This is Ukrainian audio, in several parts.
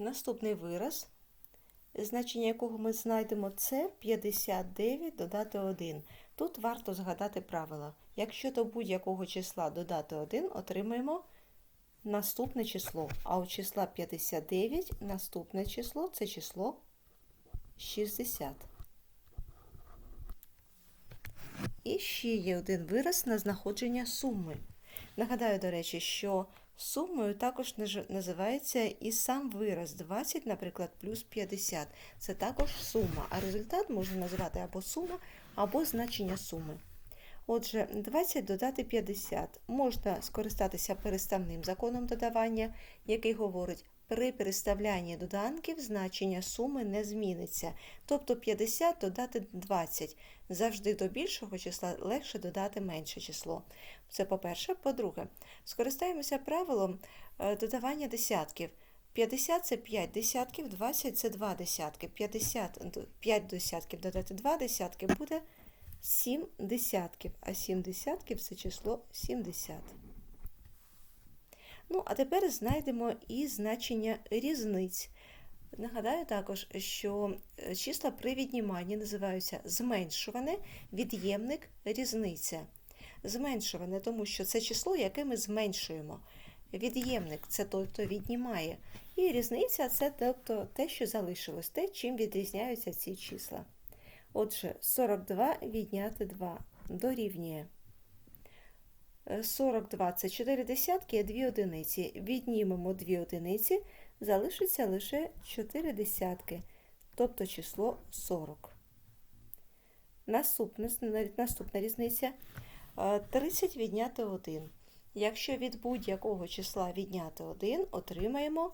Наступний вираз, значення якого ми знайдемо, це 59 додати 1. Тут варто згадати правило. Якщо до будь-якого числа додати 1, отримаємо наступне число. А у числа 59 наступне число це число 60. І ще є один вираз на знаходження суми. Нагадаю, до речі, що сумою також називається і сам вираз 20, наприклад, плюс 50. Це також сума, а результат можна називати або сума, або значення суми. Отже, 20 додати 50 можна скористатися переставним законом додавання, який говорить, при переставлянні доданків значення суми не зміниться. Тобто 50 додати 20. Завжди до більшого числа легше додати менше число. Це по-перше. По-друге, скористаємося правилом е, додавання десятків. 50 це 5 десятків, 20 це 2 десятки. 50, 5 десятків додати 2 десятки буде 7 десятків, а 7 десятків це число 70. Ну, а тепер знайдемо і значення різниць. Нагадаю також, що е, числа при відніманні називаються зменшуване, від'ємник, різниця. Зменшуване, тому що це число, яке ми зменшуємо. Від'ємник це той, хто віднімає. І різниця це тобто те, що залишилось, те, чим відрізняються ці числа. Отже, 42 відняти 2 дорівнює. Е, 42 це 4 десятки і 2 одиниці. Віднімемо 2 одиниці, залишиться лише 4 десятки, тобто число 40. Наступна, наступна різниця е, 30 відняти 1. Якщо від будь-якого числа відняти 1, отримаємо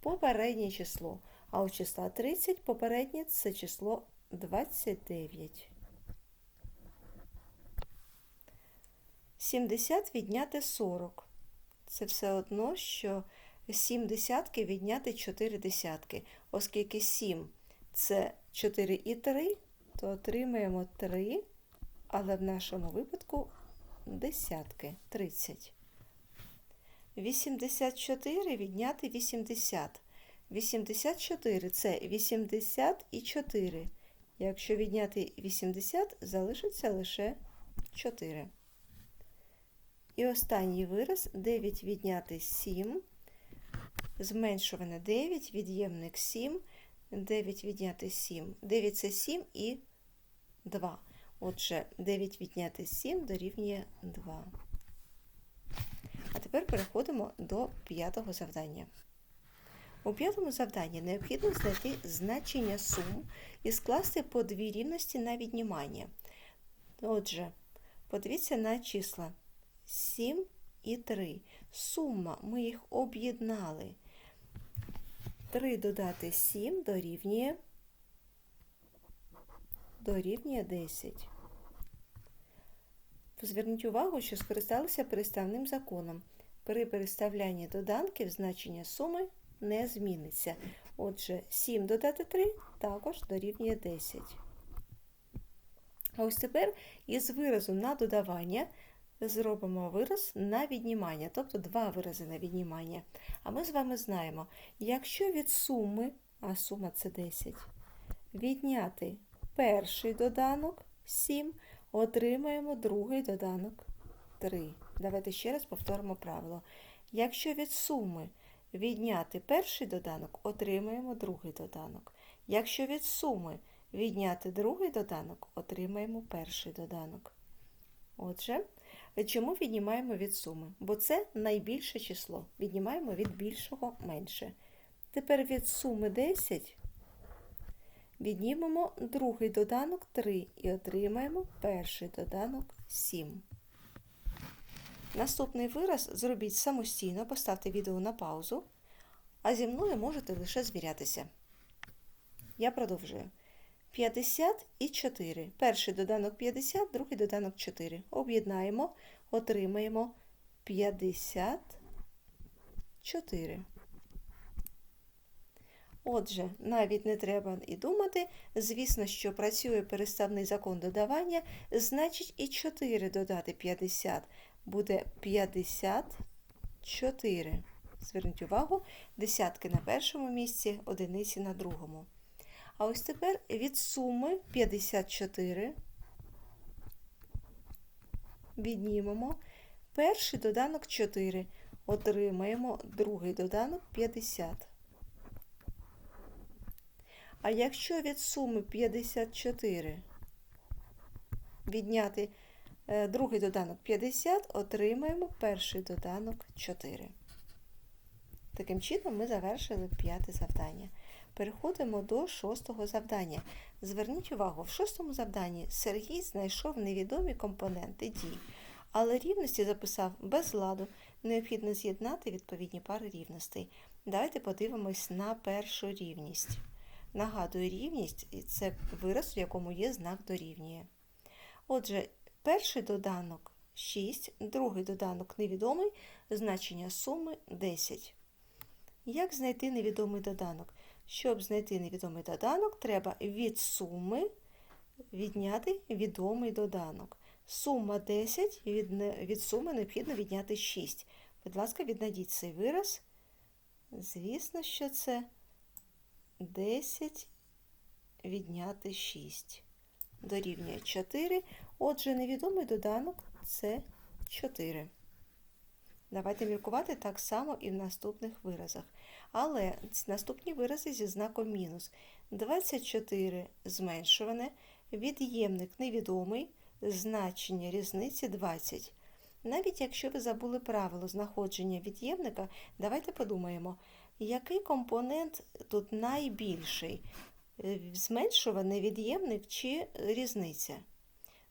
попереднє число. А у числа 30 попереднє це число 29. 70 відняти 40. Це все одно, що 7 десятки відняти 4 десятки. Оскільки 7 це 4 і 3, то отримаємо 3, але в нашому випадку десятки 30. 84 відняти 80. 84 це 80 і 4. Якщо відняти 80, залишиться лише 4. І останній вираз 9 відняти 7. Зменшуване 9, від'ємник 7. 9 відняти 7. 9 це 7 і 2. Отже, 9 відняти 7 дорівнює 2. А тепер переходимо до п'ятого завдання. У п'ятому завданні необхідно знайти значення сум і скласти по дві рівності на віднімання. Отже, подивіться на числа 7 і 3. Сума, ми їх об'єднали. 3 додати 7 дорівнює, дорівнює 10. Зверніть увагу, що скористалися переставним законом. При переставлянні доданків значення суми не зміниться. Отже, 7 додати 3 також дорівнює 10. А ось тепер із виразу на додавання зробимо вираз на віднімання, тобто два вирази на віднімання. А ми з вами знаємо, якщо від суми, а сума це 10, відняти перший доданок 7, отримаємо другий доданок 3. Давайте ще раз повторимо правило. Якщо від суми відняти перший доданок, отримаємо другий доданок. Якщо від суми відняти другий доданок, отримаємо перший доданок. Отже, чому віднімаємо від суми? Бо це найбільше число. Віднімаємо від більшого менше. Тепер від суми 10 віднімемо другий доданок 3 і отримаємо перший доданок 7. Наступний вираз зробіть самостійно, поставте відео на паузу, а зі мною можете лише звірятися. Я продовжую. 50 і 4. Перший доданок 50, другий доданок 4. Об'єднаємо, отримаємо 54. Отже, навіть не треба і думати. Звісно, що працює переставний закон додавання, значить і 4 додати 50 буде 54. Зверніть увагу, десятки на першому місці, одиниці на другому. А ось тепер від суми 54 віднімемо перший доданок 4. Отримаємо другий доданок 50. А якщо від суми 54 відняти е, другий доданок 50, отримаємо перший доданок 4. Таким чином ми завершили п'яте завдання. Переходимо до шостого завдання. Зверніть увагу, в шостому завданні Сергій знайшов невідомі компоненти дій, але рівності записав без ладу. Необхідно з'єднати відповідні пари рівностей. Давайте подивимось на першу рівність. Нагадую, рівність це вираз, в якому є знак дорівнює. Отже, перший доданок 6, другий доданок невідомий, значення суми 10. Як знайти невідомий доданок? Щоб знайти невідомий доданок, треба від суми відняти відомий доданок. Сума 10, від, від суми необхідно відняти 6. Будь ласка, віднайдіть цей вираз. Звісно, що це 10 відняти 6. Дорівнює 4. Отже, невідомий доданок це 4. Давайте міркувати так само і в наступних виразах. Але наступні вирази зі знаком мінус. 24 зменшуване, від'ємник невідомий, значення різниці 20. Навіть якщо ви забули правило знаходження від'ємника, давайте подумаємо, який компонент тут найбільший? Зменшуваний від'ємник чи різниця?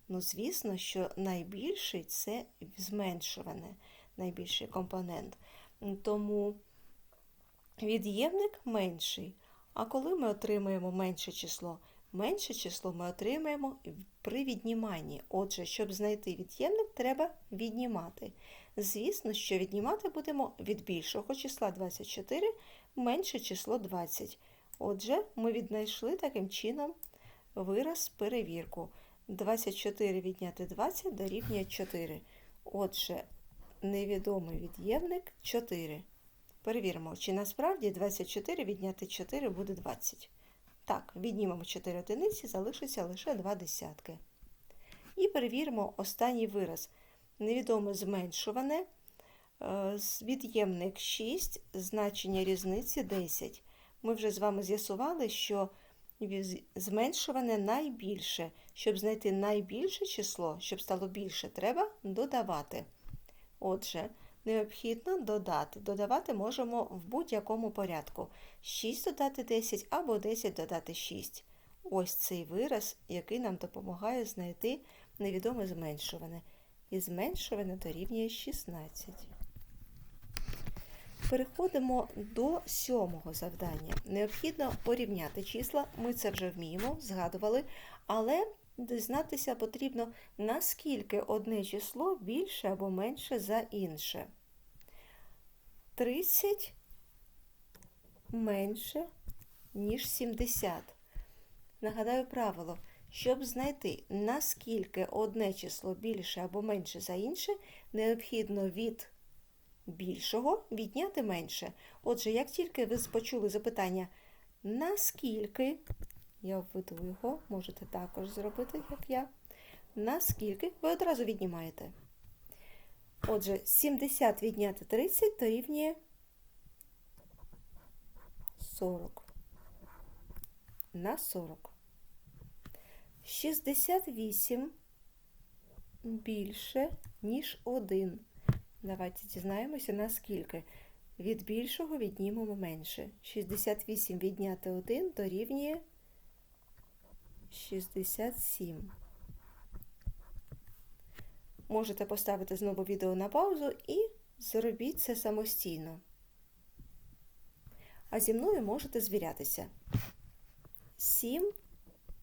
Ну, звісно, що найбільший це зменшуване, найбільший компонент. Тому від'ємник менший. А коли ми отримаємо менше число? Менше число ми отримаємо при відніманні. Отже, щоб знайти від'ємник, треба віднімати. Звісно, що віднімати будемо від більшого числа 24 менше число 20. Отже, ми віднайшли таким чином вираз перевірку. 24 відняти 20 дорівнює 4. Отже, невідомий від'ємник 4. Перевіримо, чи насправді 24 відняти 4 буде 20. Так, віднімемо 4 одиниці, залишиться лише 2 десятки. І перевіримо останній вираз. Невідоме зменшуване, е, від'ємник 6, значення різниці 10. Ми вже з вами з'ясували, що зменшуване найбільше. Щоб знайти найбільше число, щоб стало більше, треба додавати. Отже, необхідно додати. Додавати можемо в будь-якому порядку. 6 додати 10 або 10 додати 6. Ось цей вираз, який нам допомагає знайти невідоме зменшуване. І зменшуване дорівнює 16. Переходимо до сьомого завдання. Необхідно порівняти числа, ми це вже вміємо, згадували, але дізнатися потрібно, наскільки одне число більше або менше за інше. 30 менше, ніж 70. Нагадаю правило, щоб знайти, наскільки одне число більше або менше за інше, необхідно від більшого відняти менше. Отже, як тільки ви почули запитання, наскільки, я введу його, можете також зробити, як я, наскільки, ви одразу віднімаєте. Отже, 70 відняти 30 дорівнює 40. На 40. 68 більше, ніж 1. Давайте дізнаємося, наскільки. Від більшого віднімемо менше. 68 відняти 1 дорівнює 67. Можете поставити знову відео на паузу і зробіть це самостійно. А зі мною можете звірятися. 7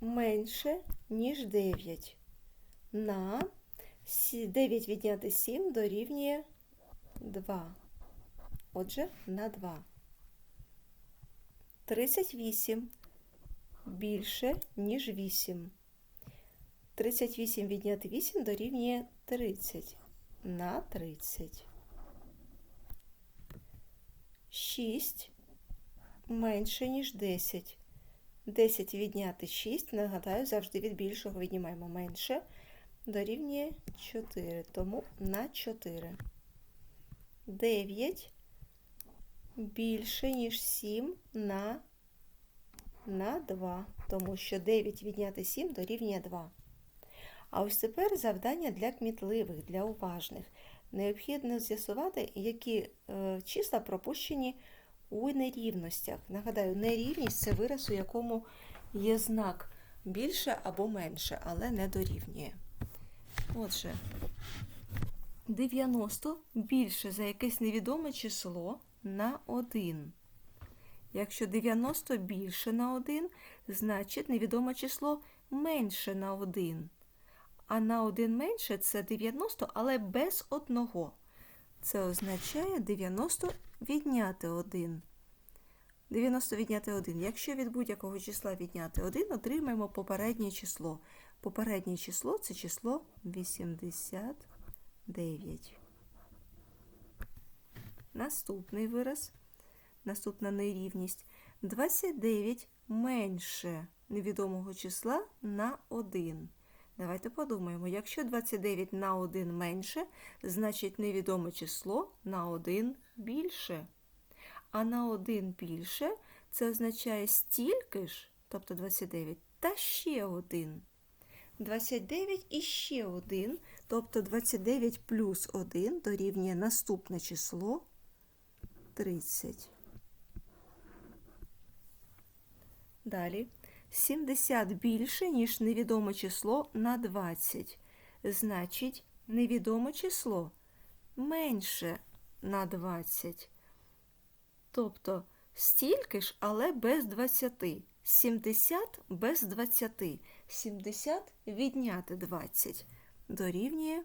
менше, ніж 9. На 9 відняти 7 дорівнює 2. Отже, на 2. 38 більше, ніж 8. 38 відняти 8 дорівнює 30 на 30. 6 менше, ніж 10. 10 відняти 6, нагадаю, завжди від більшого віднімаємо менше, дорівнює 4, тому на 4. 9 більше, ніж 7 на, на 2, тому що 9 відняти 7 дорівнює 2. А ось тепер завдання для кмітливих, для уважних. Необхідно з'ясувати, які е, числа пропущені у нерівностях. Нагадаю, нерівність це вираз, у якому є знак більше або менше, але не дорівнює. Отже, 90 більше за якесь невідоме число на 1. Якщо 90 більше на 1, значить невідоме число менше на 1. А на 1 менше це 90, але без одного. Це означає 90 відняти 1. 90 відняти 1. Якщо від будь-якого числа відняти 1, отримаємо попереднє число. Попереднє число це число 89. Наступний вираз, наступна нерівність. 29 менше невідомого числа на 1. Давайте подумаємо, якщо 29 на 1 менше, значить невідоме число на 1 більше. А на 1 більше це означає стільки ж, тобто 29, та ще 1. 29 і ще 1, тобто 29 плюс 1 дорівнює наступне число 30. Далі. 70 більше, ніж невідоме число на 20. Значить, невідоме число менше на 20. Тобто стільки ж, але без 20. 70 без 20. 70 відняти 20 дорівнює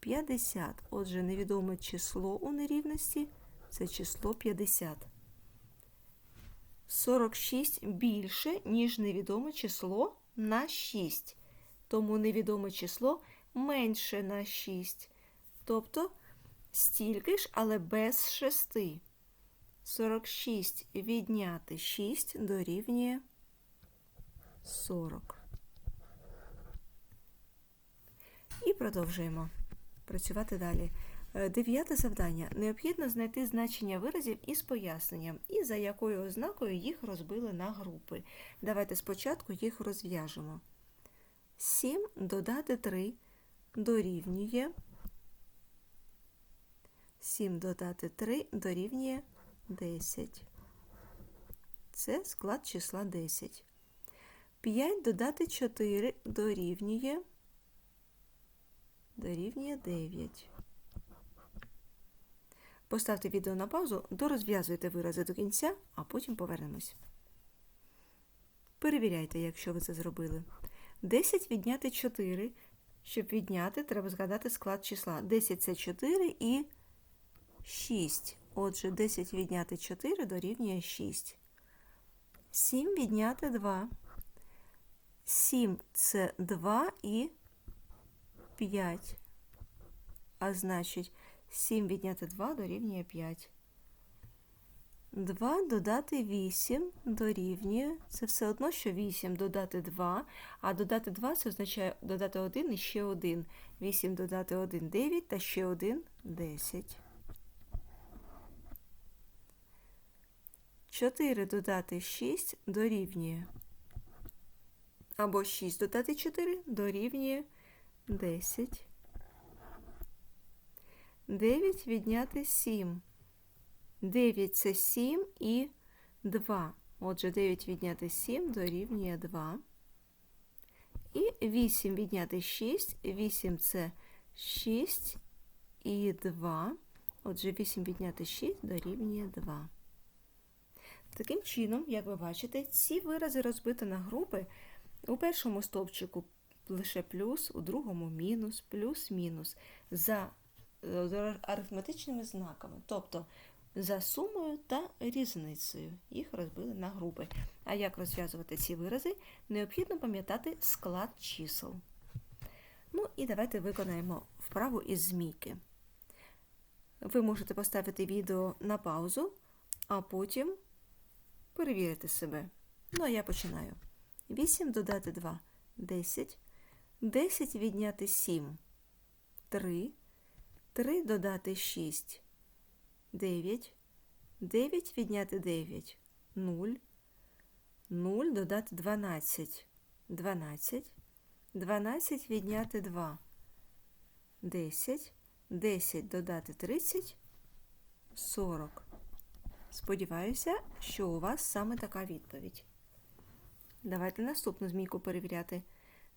50. Отже, невідоме число у нерівності це число 50. 46 більше, ніж невідоме число на 6. Тому невідоме число менше на 6. Тобто стільки ж, але без 6. 46 відняти 6 дорівнює 40. І продовжуємо працювати далі. Е, Дев'яте завдання. Необхідно знайти значення виразів із поясненням, і за якою ознакою їх розбили на групи. Давайте спочатку їх розв'яжемо. 7 додати 3 дорівнює. 7 додати 3 дорівнює 10. Це склад числа 10. 5 додати 4 дорівнює. Дорівнює 9. Поставте відео на паузу, дорозв'язуйте вирази до кінця, а потім повернемось. Перевіряйте, якщо ви це зробили. 10 відняти 4. Щоб відняти, треба згадати склад числа. 10 це 4 і 6. Отже, 10 відняти 4 дорівнює 6. 7 відняти 2. 7 це 2 і 5. А значить, 7 відняти 2 дорівнює 5. 2 додати 8 дорівнює. Це все одно, що 8 додати 2, а додати 2 це означає додати 1 і ще 1. 8 додати 1 9 та ще 1 10. 4 додати 6 дорівнює. Або 6 додати 4 дорівнює 10. 9 відняти 7. 9 це 7 і 2. Отже, 9 відняти 7 дорівнює 2. І 8 відняти 6. 8 це 6 і 2. Отже, 8 відняти 6 дорівнює 2. Таким чином, як ви бачите, ці вирази розбиті на групи. У першому стовпчику лише плюс, у другому мінус, плюс-мінус. За з арифметичними знаками, тобто за сумою та різницею. Їх розбили на групи. А як розв'язувати ці вирази, необхідно пам'ятати склад чисел. Ну і давайте виконаємо вправу із змійки. Ви можете поставити відео на паузу, а потім перевірити себе. Ну, а я починаю. 8 додати 2 10. 10 відняти 7 3. 3 додати 6 9. 9 відняти 9 0. 0 додати 12 12. 12 відняти 2 10. 10 додати 30 40. Сподіваюся, що у вас саме така відповідь. Давайте наступну змійку перевіряти.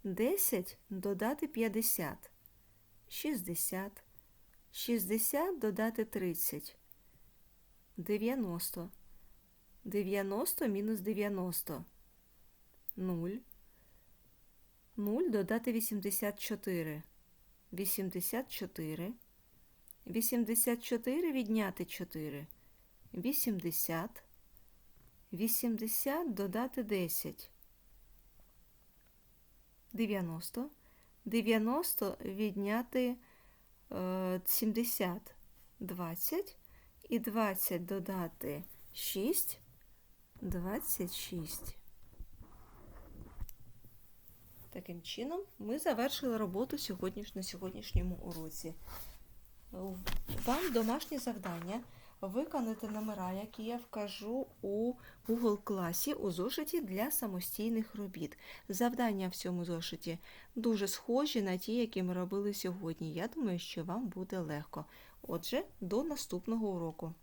10 додати 50. 60. 60 додати 30. 90. 90 мінус 90. 0. 0 додати 84. 84. 84 відняти 4. 80. 80 додати 10. 90. 90 відняти 70. 20. І 20 додати 6. 26. Таким чином, ми завершили роботу сьогодніш... на сьогоднішньому уроці. Вам домашнє завдання виконати номера, які я вкажу у Google класі у зошиті для самостійних робіт. Завдання в цьому зошиті дуже схожі на ті, які ми робили сьогодні. Я думаю, що вам буде легко. Отже, до наступного уроку.